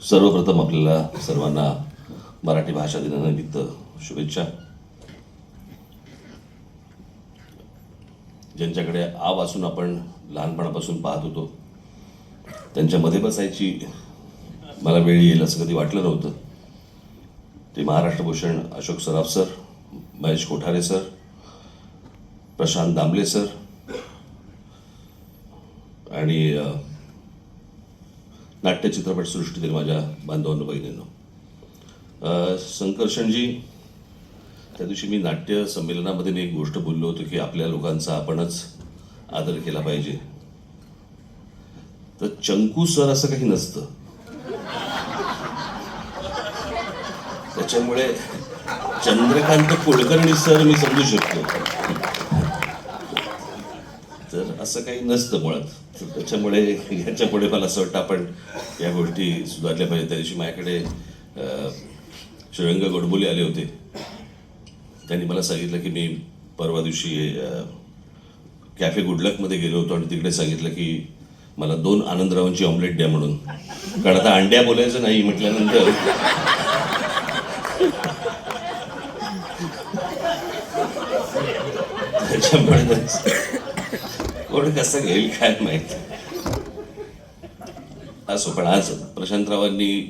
सर्वप्रथम आपल्याला सर्वांना मराठी भाषा दिनानिमित्त शुभेच्छा. ज्यांच्याकडे आ वाचून आपण लहानपणापासून पाहत होतो त्यांच्यामध्ये बसायची मला वेळ येईल असं कधी वाटलं नव्हतं. ते Maharashtra Bhushan Ashok Saraf sir Mahesh Kothare sir Prashant Damle sir आणि नाट्य चित्रपटसृष्टीतील माझ्या बांधवांनो बहिणींनो. संकर्षणजी त्या दिवशी मी नाट्य संमेलनामध्ये मी एक गोष्ट बोललो होतो की आपल्या लोकांचा आपणच आदर केला पाहिजे. तर चंकू सर असं काही नसतं. त्याच्यामुळे चंद्रकांत कुलकर्णी सर मी समजू शकतो. तर असं काही नसतं मुळात. त्याच्यामुळे ह्याच्यामुळे मला असं वाटतं आपण या गोष्टी सुधारल्या पाहिजे त्या दिवशी माझ्याकडे अं, श्रेयंग गोडबोले आले होते. त्यांनी मला सांगितलं की मी परवा दिवशी कॅफे गुडलकमध्ये गेलो होतो आणि तिकडे सांगितलं की मला दोन आनंदरावांची ऑमलेट द्या म्हणून. कारण आता अंड्या बोलायचं नाही म्हटल्यानंतर. त्याच्यामुळे कोण कसं घेईल काय माहीत. असो पण आज प्रशांतरावांनी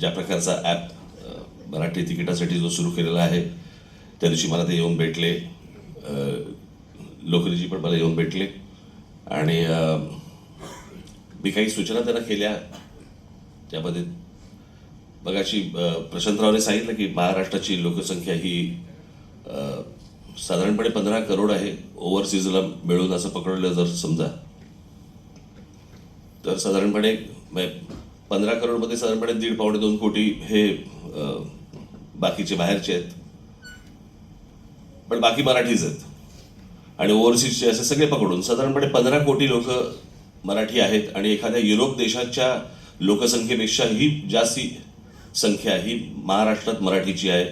ज्या प्रकारचा ॲप मराठी तिकिटासाठी जो सुरू केलेला आहे त्या दिवशी मला ते येऊन भेटले. लोकरीजी पण मला येऊन भेटले. आणि मी काही सूचना त्यांना केल्या. त्यामध्ये बघाशी प्रशांतरावने सांगितलं की महाराष्ट्राची लोकसंख्या ही साधारणपणे पंधरा करोड आहे ओव्हरसीजला मिळून असं पकडलं जर समजा. तर साधारणपणे म्हणजे पंधरा करोडमध्ये साधारणपणे दीड पावणे दोन कोटी हे बाकीचे बाहेरचे आहेत. पण बाकी मराठीच आहेत. आणि ओव्हरसीजचे असे सगळे पकडून साधारणपणे पंधरा कोटी लोक मराठी आहेत आणि एखाद्या युरोप देशाच्या लोकसंख्येपेक्षाही जास्ती संख्या ही महाराष्ट्रात मराठीची आहे.